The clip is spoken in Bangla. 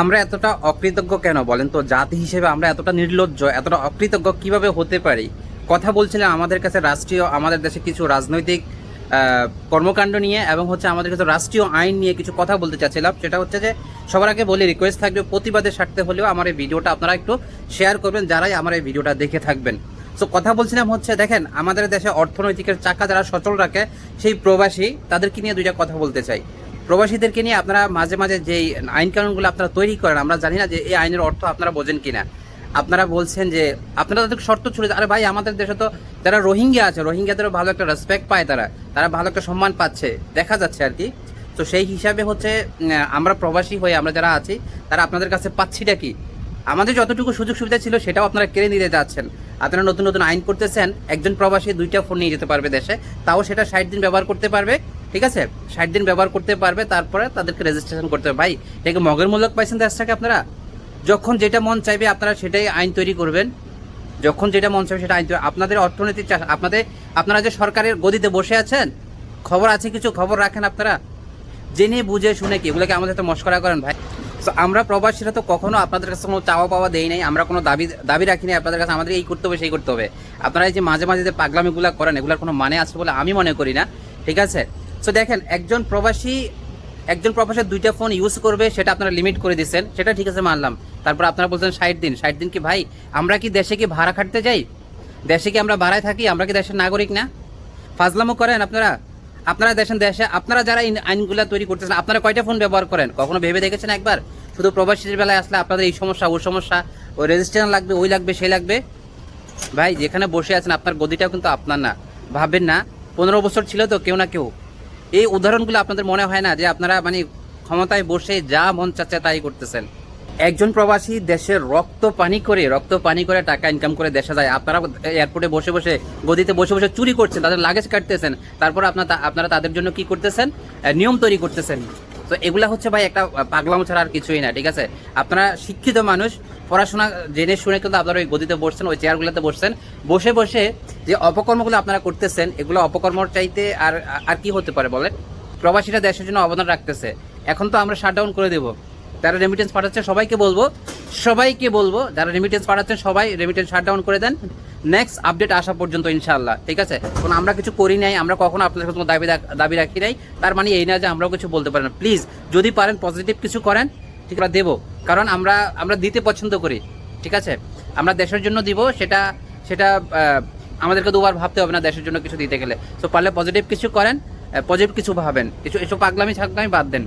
আমরা এতটা অকৃতজ্ঞ কেন বলেন তো? জাতি হিসেবে আমরা এতটা নির্লজ্জ, এতটা অকৃতজ্ঞ কীভাবে হতে পারি? কথা বলছিলাম আমাদের কাছে রাষ্ট্রীয়, আমাদের দেশে কিছু রাজনৈতিক কর্মকাণ্ড নিয়ে এবং হচ্ছে আমাদের কাছে রাষ্ট্রীয় আইন নিয়ে কিছু কথা বলতে চাচ্ছিলাম। সেটা হচ্ছে যে, সবার আগে বলি রিকোয়েস্ট থাকবে প্রতিবাদের স্বার্থে হলেও আমার এই ভিডিওটা আপনারা একটু শেয়ার করবেন, যারাই আমার এই ভিডিওটা দেখে থাকবেন। সো কথা বলছিলাম হচ্ছে, দেখেন, আমাদের দেশে অর্থনৈতিকের চাকা যারা সচল রাখে, সেই প্রবাসী, তাদেরকে নিয়ে দুইটা কথা বলতে চাই। প্রবাসীদেরকে নিয়ে আপনারা মাঝে মাঝে যেই আইন কানুনগুলো আপনারা তৈরি করেন, আমরা জানি না যে এই আইনের অর্থ আপনারা বোঝেন কিনা। আপনারা বলছেন যে আপনারা তাদের শর্ত ছুড়ে আরে ভাই, আমাদের দেশে তো যারা রোহিঙ্গা আছে, রোহিঙ্গাদেরও ভালো একটা রেসপেক্ট পায় তারা। তারা ভালো একটা সম্মান পাচ্ছে, দেখা যাচ্ছে আর কি। তো সেই হিসাবে হচ্ছে আমরা প্রবাসী হয়ে আমরা যারা আছি, তারা আপনাদের কাছে পাচ্ছিটা কি? আমাদের যতটুকু সুযোগ সুবিধা ছিল, সেটাও আপনারা কেড়ে নিতে যাচ্ছেন। আপনারা নতুন নতুন আইন করতেছেন, একজন প্রবাসী দুইটা ফোন নিয়ে যেতে পারবে দেশে, তাও সেটা ষাট দিন ব্যবহার করতে পারবে। ঠিক আছে? ষাট দিন ব্যবহার করতে পারবে, তারপরে তাদেরকে রেজিস্ট্রেশন করতে হবে। ভাই, এটাকে মগের মূলক পাইছেন দেশটাকে আপনারা? যখন যেটা মন চাইবে আপনারা সেটাই আইন তৈরি করবেন। যখন যেটা মন চাইবে সেটা আইন তৈরি আপনাদের অর্থনৈতিক চাষ আপনাদের আপনারা যে সরকারের গদিতে বসে আছেন, খবর আছে কিছু? খবর রাখেন আপনারা? জেনে বুঝে শুনে কি? এগুলোকে আমাদের তো মস্করা করেন, ভাই। তো আমরা প্রবাসীরা তো কখনো আপনাদের কাছে কোনো চাওয়া পাওয়া দেই নাই। আমরা কোনো দাবি দাবি রাখি নাই। আপনাদের কাছে আমাদের এই করতে হবে, সেই করতে হবে। আপনারা এই যে মাঝে মাঝে যে পাগলামিগুলো করেন, এগুলোর কোনো মানে আছে বলে আমি মনে করি না। ঠিক আছে? তো দেখেন, একজন প্রবাসী, একজন প্রবাসীর দুইটা ফোন ইউজ করবে, সেটা আপনারা লিমিট করে দিচ্ছেন সেটা ঠিক আছে, মানলাম। তারপর আপনারা বলছেন ষাট দিন। ষাট দিন কি ভাই, আমরা কি দেশে কি ভাড়া খাটতে যাই? দেশে কি আমরা ভাড়ায় থাকি? আমরা কি দেশের নাগরিক না? ফাজলামও করেন আপনারা? আপনারা দেশের দেশে, আপনারা যারা আইনগুলো তৈরি করতেছেন, আপনারা কয়টা ফোন ব্যবহার করেন? কখনো ভেবে দেখেছেন একবার? শুধু প্রবাসীর বেলায় আসলে আপনাদের এই সমস্যা ওই সমস্যা ওই রেজিস্ট্রেশন লাগবে, ওই লাগবে, সেই লাগবে? ভাই, যেখানে বসে আছেন, আপনার গদিটাও কিন্তু আপনার না। ভাববেন না, পনেরো বছর ছিল তো কেউ না কেউ। এই উদাহরণগুলো আপনাদের মনে হয় না যে আপনারা মানে ক্ষমতায় বসে যা মন চাচ্ছে তাই করতেছেন? একজন প্রবাসী দেশের রক্ত পানি করে, রক্ত পানি করে টাকা ইনকাম করে দেশে যায়। আপনারা এয়ারপোর্টে বসে বসে, গদিতে বসে বসে চুরি করছেন, তাদের লাগেজ কাটতেছেন। তারপর আপনার আপনারা তাদের জন্য কি করতেছেন? নিয়ম তৈরি করতেছেন। তো এগুলা হচ্ছে ভাই একটা পাগলাম ছাড়া আর কিছুই না, ঠিক আছে? আপনারা শিক্ষিত মানুষ, পড়াশোনা জেনে শুনে কিন্তু আপনারা ওই গদিতে বসছেন, ওই চেয়ারগুলোতে বসছেন। বসে বসে যে অপকর্মগুলো আপনারা করতেছেন, এগুলো অপকর্মর চাইতে আর আর কি হতে পারে বলেন? প্রবাসীরা দেশের জন্য অবদান রাখতেছে। এখন তো আমরা শাটডাউন করে দেব। যারা রেমিটেন্স পাঠাচ্ছে, সবাইকে বলব সবাইকে বলব, যারা রেমিটেন্স পাঠাচ্ছেন সবাই রেমিটেন্স শাটডাউন করে দেন। নেক্সট আপডেট আসা পর্যন্ত ইনশাল্লাহ ঠিক আছে? কারণ আমরা কিছু করি নাই, আমরা কখনো আপনাদের কোনো দাবি দাবি রাখি নাই। তার মানে এই না যে আমরাও কিছু বলতে পারি না। প্লিজ যদি পারেন পজিটিভ কিছু করেন, ঠিক আছে, দেবো। কারণ আমরা আমরা দিতে পছন্দ করি, ঠিক আছে? আমরা দেশের জন্য দিব, সেটা সেটা আমাদেরকে দুবার ভাবতে হবে না দেশের জন্য কিছু দিতে গেলে। তো পারলে পজিটিভ কিছু করেন পজিটিভ কিছু ভাবেন। কিছু, এসব পাগলামি ছাগলামি বাদ দেন।